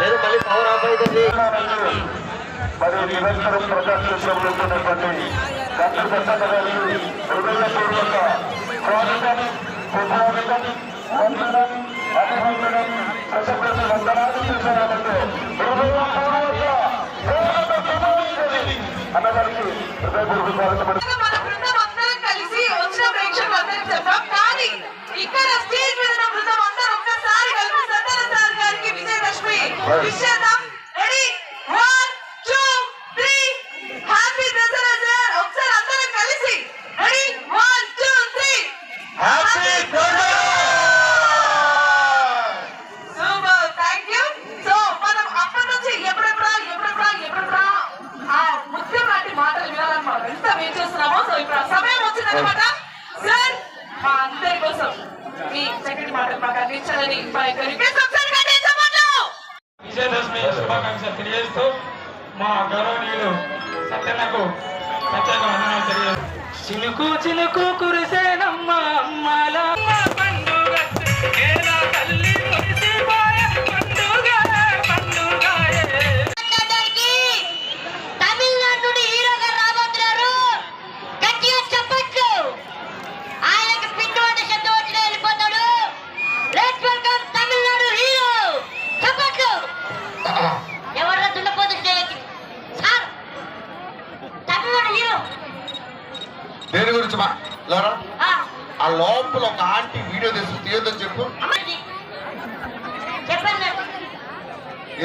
లేదు మళ్ళీ power off అవుతుంది మరి నిరంతరం ప్రజాక్షేత్రంలో ఉన్నటువంటి డాక్టర్ దత్తన్న గారికి హృదయపూర్వక స్వాగతం సుస్వాగతం వందనం అభివందనం ప్రజలకు వందనాలు హృదయపూర్వక అన్నగారికి హృదయపూర్వక స్వాగతం ఎంత వెయిట్ చేస్తున్నామో సో ఇప్పుడు సమయం వచ్చిందనమాట సార్ మా అందరి కోసం మీ చక్కటి మాటలు మాకు అందించాలని మా యొక్క రిక్వెస్ట్ ఒకసారి గట్టిగా చెప్పండి. విజయదశమి శుభాకాంక్షలు తెలియజేస్తూ మా గౌరవనీయులు సత్యన్నకు ప్రత్యేక వందనాలు తెలియజేస్తూ. చినుకు చినుకు కురిసేనమ్మ అమ్మల.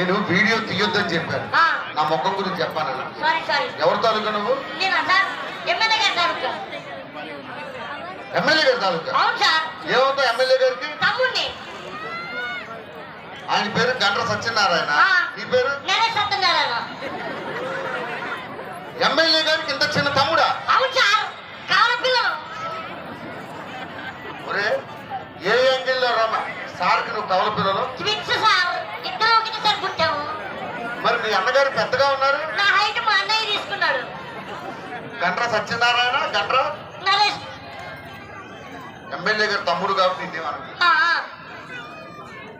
నేను వీడియో తీయొద్దని చెప్పాను. నా ముఖం గురించి చెప్పాను ఎవరి తాలూకా నువ్వు? ఎమ్మెల్యే గారు తాలూకా. ఏమవుతా ఎమ్మెల్యే గారికి? ఆయన పేరు గండ్ర సత్యనారాయణ. నీ పేరు? సత్యనారాయణ. ఎమ్మెల్యే గారికి ఇంత చిన్న తమ్ముడా? అవును సార్. ఒరే ఏ యాంగిల్లో రమ్మ సార్కి నువ్వు కవల పిల్లలు? ట్విన్స్ సార్ ఇద్దరు ఒకటేసారి పుట్టాము మరి మీ అన్నగారు పెద్దగా ఉన్నారు? నా హైట్ మా అన్నయ్య తీసుకున్నాడు. గండ్ర సత్యనారాయణ గండ్ర? నరేష్. ఎమ్మెల్యే గారు తమ్ముడు కాబట్టి ఇదేమన్నా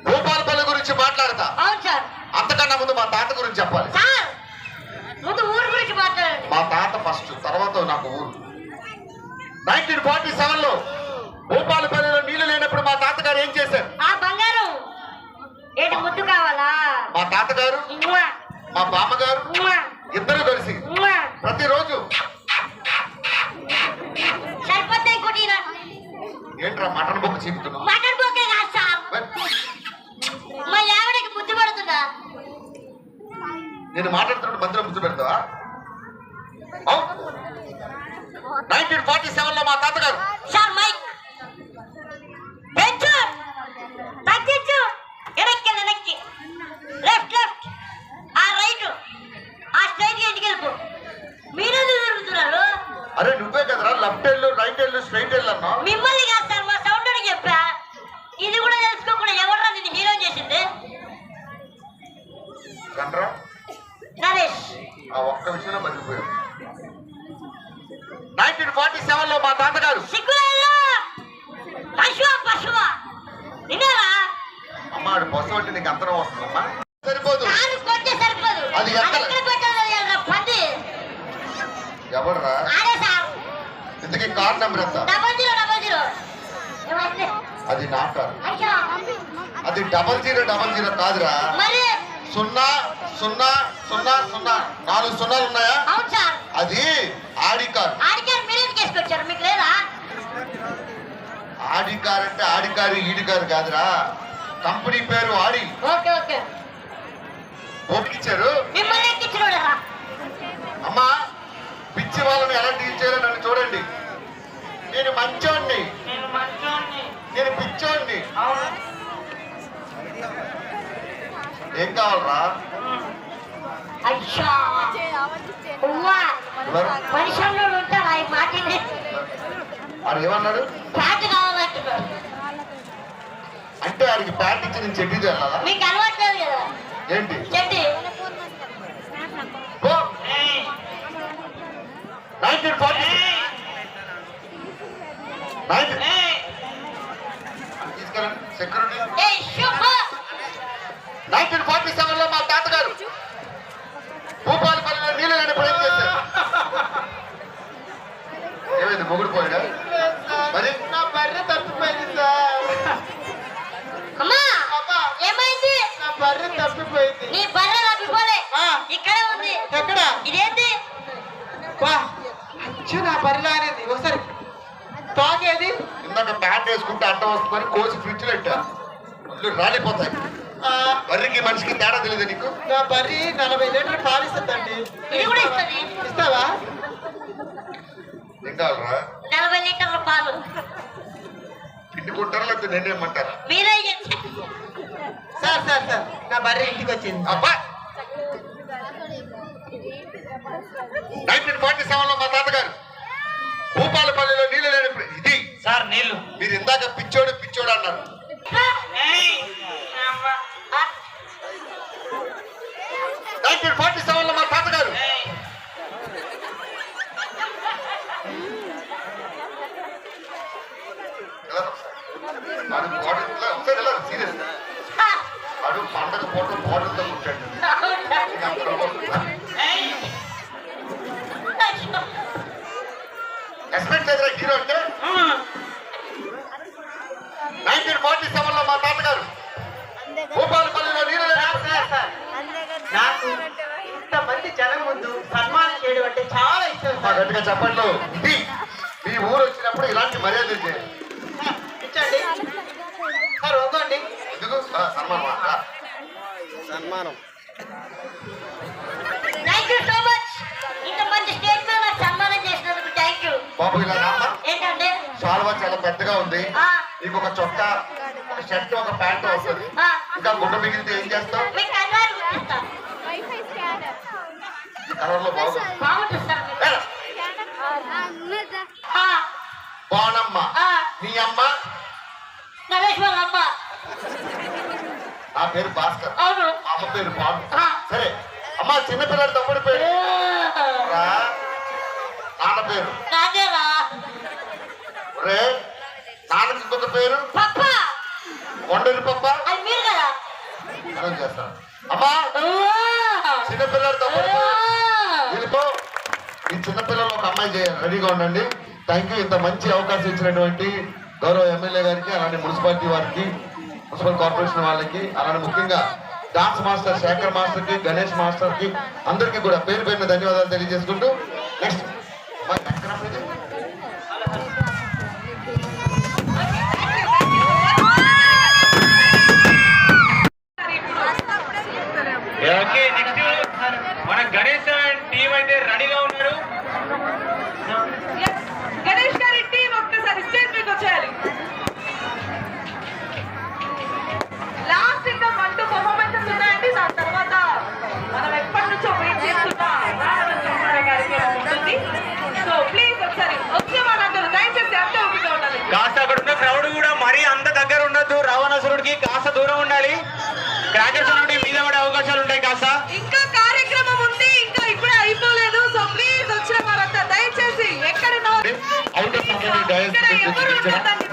భూపాలపల్లి గురించి మాట్లాడతా. అవును సార్. అంతకన్నా ముందు మా తాత గురించి చెప్పాలి. సార్ ముందు ఊరు గురించి మాట్లాడండి. మా తాత ఫస్ట్ తర్వాత నాకు ఊరు. నైన్టీన్ ఫార్టీ సెవెన్లో భూపాలపల్లిలో నీళ్ళు లేనప్పుడు మా తాతగారు ఏం చేశారు? ఆ బంగారం. ఏంటి ముద్దు కావాలా? మా తాతగారు మా బామ్మగారు ఇద్దరు కలిసి. ప్రతిరోజు. ఏంట్రా మటన్ బొక్క చీపుతున్నావు? మటన్ బొక్కే కాదు సార్. మా ఆవిడకి ముద్దు పడుతుందా? నేను మాట్లాడుతున్నప్పుడు మధ్యలో ముద్దు పెడతావా? నైన్టీన్ ఫార్టీ సెవెన్లో మా తాతగారు సార్ మైక్. మిమ్మల్ని కాదు సార్ మా సౌండ్ చెప్పా. ఇది కూడా తెలుసుకోకుండా ఎవరా నిన్ను హీరో చేసింది? గండ్రా నరేష్. ఆ ఒక్క విషయంలో మర్చిపోయావు నైన్టీన్ ఫార్టీ సెవెన్లో మా తాతగారు సిగ్గులేదా పశువ పశువ. విన్నారా అమ్మాడు బస్సు అంటే నీకు అంతరం వస్తుందమ్మా. సరిపోదు. కారు కొట్టే సరిపోదు. అది ఎక్కడ? ఎవర్రా? ఇంతకీ కార్ నెంబర్ ఎంత డబల్ జీరో డబల్ జీరో ఏమైంది? అది నా కార్ అయ్యో అది డబల్ జీరో డబల్ జీరో కాదురా. సున్నా సున్నా సున్నా సున్నా. నాలుగు సున్నాలు ఉన్నాయా? అది ఆడి కార్ ఆడి కార్ అంటే ఆడి కారు ఈడి కారు కాదురా. కంపెనీ పేరు ఆడి. Okay okay. ఓపికిచ్చారు మిమ్మల్ని ఎక్కించినోడరా అమ్మా పిచ్చి వాళ్ళని ఎలా డీల్ చేయాలో నన్ను చూడండి. నేను మంచోడిని నేను పిచ్చోండి ఏం కావాలరా? ఉంటారా ఈ వాడు ఏమన్నాడు? ప్యాంట్ కావాలంటున్నాడు. అంటే వాడికి ప్యాంట్ ఇచ్చి నేను చెడ్డీ మీకు కదా? ఏంటి? చెడ్డి. Nineteen forty. నైన్టీన్ సెక్యూరిటీ ఏ శుభ నైన్టీన్ ఫార్టీ సెవెన్లో మా తాతగారు భూపాలపల్లిలో నీళ్ళు లేని ప్రయత్నం చేశారు. ఏమైంది మొగుడు పోయాడా? మరి? నా బర్రె తప్పిపోయింది సార్. అమ్మా అమ్మా. ఏమైంది? నా బర్రె తప్పిపోయింది. నీ బర్రె వేసుకుంటే అడ్డం వస్తుందని కోసి ఫ్రిడ్జ్ పెట్టారు ఒళ్ళు రాలిపోతాయి. ఆ, వరికి మనిషికి తేడా తెలియదు నీకు? నా బర్రె నలభై లీటర్లు పాలు ఇస్తుందండి. ఇది కూడా ఇస్తుంది ఇస్తావా? ఏం కావాలరా నలభై లీటర్ల పాలు. పిండుకుంటారా లేకపోతే నేనేమంటారా మీరే. సార్ సార్ సార్ నా బర్రె ఇంటికి వచ్చింది అబ్బా! నైన్టీన్ ఫార్టీ సెవెన్లో మా తాతగారు భూపాలపల్లిలో నీళ్ళు లేనప్పుడు ఇది సార్ నీళ్ళు మీరు ఇందాక పిచ్చోడు పిచ్చోడు అన్నారు. గట్టిగా చెప్పండి. మీ ఊరు వచ్చినప్పుడు ఇలాంటి మర్యాదలు చేయాలి ఇచ్చండి సార్ వద్దండి ఎందుకు? సన్మానం. థ్యాంక్ యూ సో మచ్ ఇంతమంది స్టేజ్ మీద నాకు సన్మానం చేసినందుకు థ్యాంక్ యూ బాబు ఇలా రామ్మా ఏంటంటే శాలువా చాలా పెద్దగా ఉంది. నీకు ఒక చొక్కా ఒక షర్ట్ ఒక ప్యాంట్ వస్తుంది. ఇంకా గుడ్డ మిగిలితే ఏం చేస్తావు? కలర్లో బాగుంది బాగుంటుంది సార్ మీకు. ఏరా, ఆ, బాణమ్మ. ఆ, నీ అమ్మ? అమ్మ నా పేరు భాస్కర్. అవును. అమ్మ పేరు ఆ. సరే. అమ్మ చిన్నపిల్లడు తమ్ముడి పేరు? నాన్న పేరు? నాదేరా రే నాన్నకి ఇంకొక పేరు? పప్ప. కొండలి పప్ప? చేస్తాను. అమ్మా! చిన్నపిల్లడు తమ్ముడి పేరు? వీళ్ళతో ఈ చిన్నపిల్లలు ఒక అమ్మాయి చేయాలి రెడీగా ఉండండి. థ్యాంక్ యూ ఇంత మంచి అవకాశం ఇచ్చినటువంటి గౌరవ ఎమ్మెల్యే గారికి అలానే మున్సిపాలిటీ వారికి మున్సిపల్ కార్పొరేషన్ వాళ్ళకి అలానే ముఖ్యంగా డాన్స్ మాస్టర్ శేఖర్ మాస్టర్కి గణేష్ మాస్టర్కి అందరికీ కూడా పేరు పేరున ధన్యవాదాలు తెలియజేసుకుంటూ నెక్స్ట్ రావణాసురుడికి కాస్త దూరం ఉండాలి. క్రాకర్స్ నుండి మీద పడే అవకాశాలు ఉంటాయి కాస్త. ఇంకా కార్యక్రమం ఉంది ఇంకా ఇప్పుడే అయిపోలేదు. సో ప్లీజ్ వచ్చిన వారంతా దయచేసి ఎక్కడ అవుట్ ఆఫ్ సంబంధించి డయస్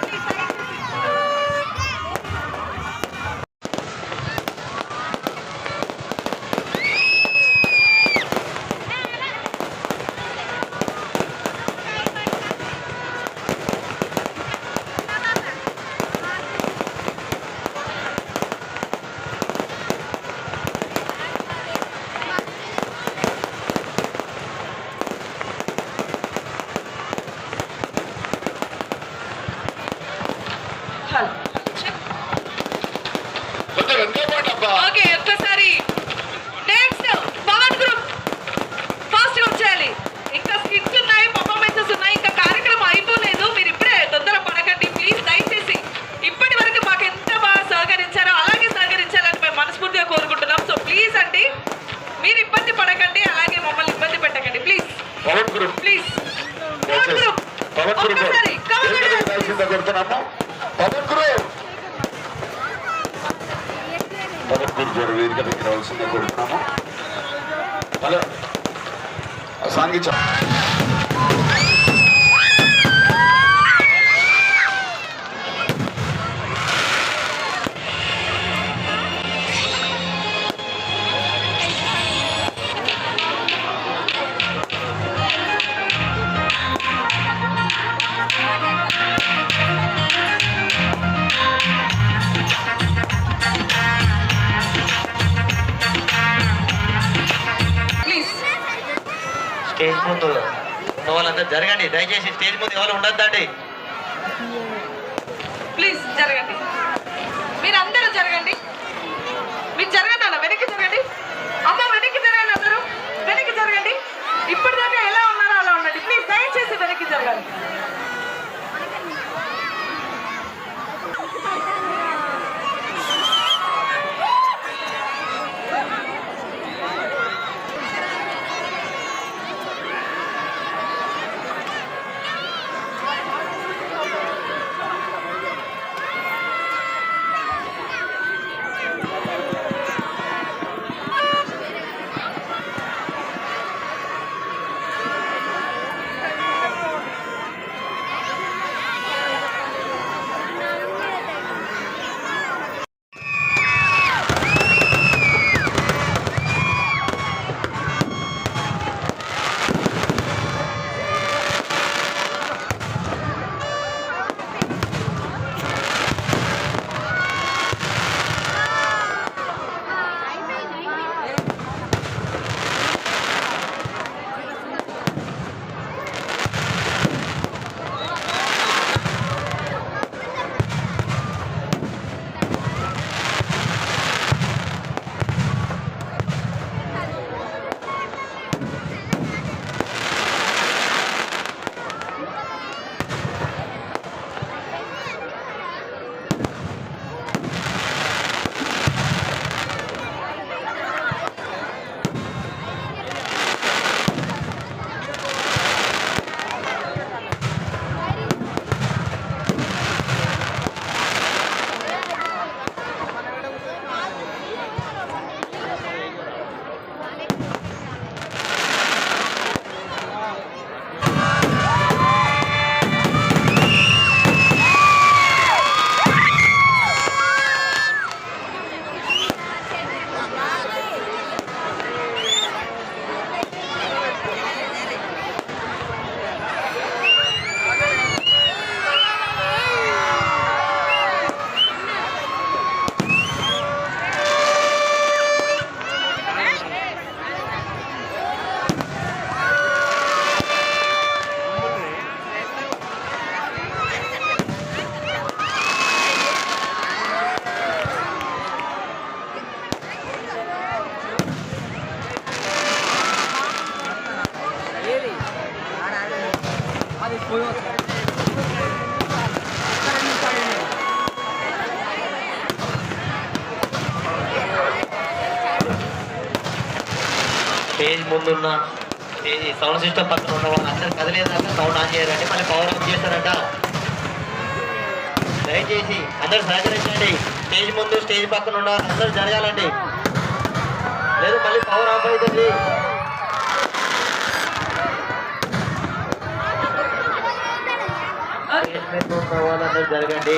असांखे స్టేజ్ ముందు. ఉన్న వాళ్ళందరూ జరగండి. దయచేసి స్టేజ్ ముందు ఎవరు ఉండొద్దండి. ప్లీజ్ జరగండి. మీరు జరగండి. మీరు జరగండి అన్న వెనక్కి జరగండి. అమ్మ వెనక్కి జరగండి అందరూ. వెనక్కి జరగండి. ఇప్పటిదాకా ఎలా ఉన్నారో అలా ఉండండి. ప్లీజ్ దయచేసి వెనక్కి జరగండి స్టేజ్ ముందున్న స్టేజ్ సౌండ్ సిస్టమ్ పక్కన ఉన్న వాళ్ళందరూ కదిలేదాకా సౌండ్ ఆన్ చేయాలంటే మళ్ళీ పవర్ ఆఫ్ చేస్తారంట. దయచేసి అందరూ సహకరించండి. స్టేజ్ ముందు స్టేజ్ పక్కన ఉన్న అందరూ జరగాలండి. లేదు మళ్ళీ పవర్ ఆఫ్ అవుతుంది. స్టేజ్ మీద ఉన్న వాళ్ళందరూ జరగండి